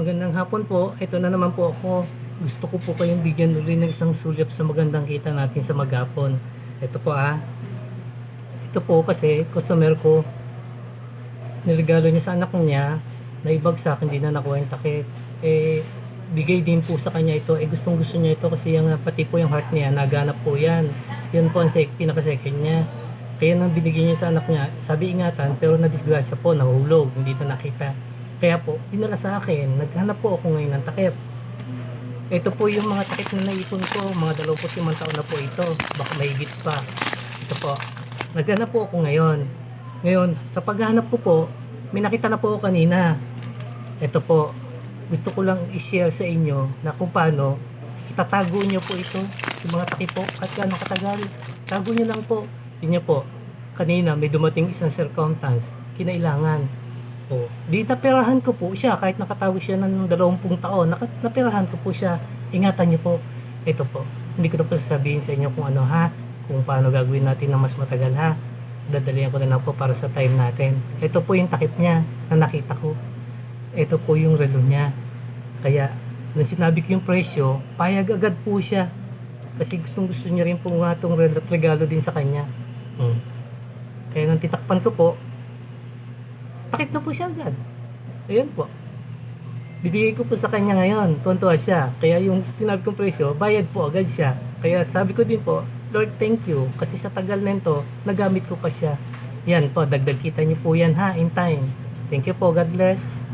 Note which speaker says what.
Speaker 1: Magandang hapon po. Ito na naman po ako. Gusto ko po kayong bigyan uli ng isang sulyap sa magandang kita natin sa maghapon. Ito po ah. Ito po kasi customer ko niregalo niya sa anak niya na ibagsak, hindi na nakuha yung takip. Eh, bigay din po sa kanya ito. Eh, gustong gusto niya ito kasi yung, ah, pati po yung heart niya, naganap po yan. Yan po ang sec, pinaka-second niya. Kaya nang binigay niya sa anak niya, sabi ingatan, pero na-disgrasya po, nahulog, hindi na nakita. Kaya po, dinala sa akin, naghanap po ako ngayon ng takip. Ito po yung mga takip na naipon ko, mga 25 taon na po ito, baka mahigit pa. Ito po, naghanap po ako ngayon. Ngayon, sa paghahanap ko po, may nakita na po ako kanina. Ito po, gusto ko lang i-share sa inyo na kung paano itatago nyo po ito, yung mga takip po, at gaano katagal. Tago nyo lang po. Yun po, kanina may dumating isang circumstance, kinailangan. O, di naperahan ko po siya, kahit nakatago siya ng 20 taon, naka- naperahan ko po siya. Ingatan niyo po. Ito po, hindi ko na po sasabihin sa inyo kung ano ha, kung paano gagawin natin na mas matagal ha. Dadalihan ko na lang po para sa time natin. Ito po yung takip niya na nakita ko. Ito po yung relo niya. Kaya, nung sinabi ko yung presyo, payag agad po siya. Kasi gustong gusto niya rin po nga itong relo regalo din sa kanya. Hmm. Kaya nung titakpan ko po, takip na po siya agad. Ayun po. Bibigay ko po sa kanya ngayon. Tuntua siya. Kaya yung sinabi kong presyo, bayad po agad siya. Kaya sabi ko din po, Lord, thank you. Kasi sa tagal na ito, nagamit ko pa siya. Yan po, dagdag kita niyo po yan ha, in time. Thank you po. God bless.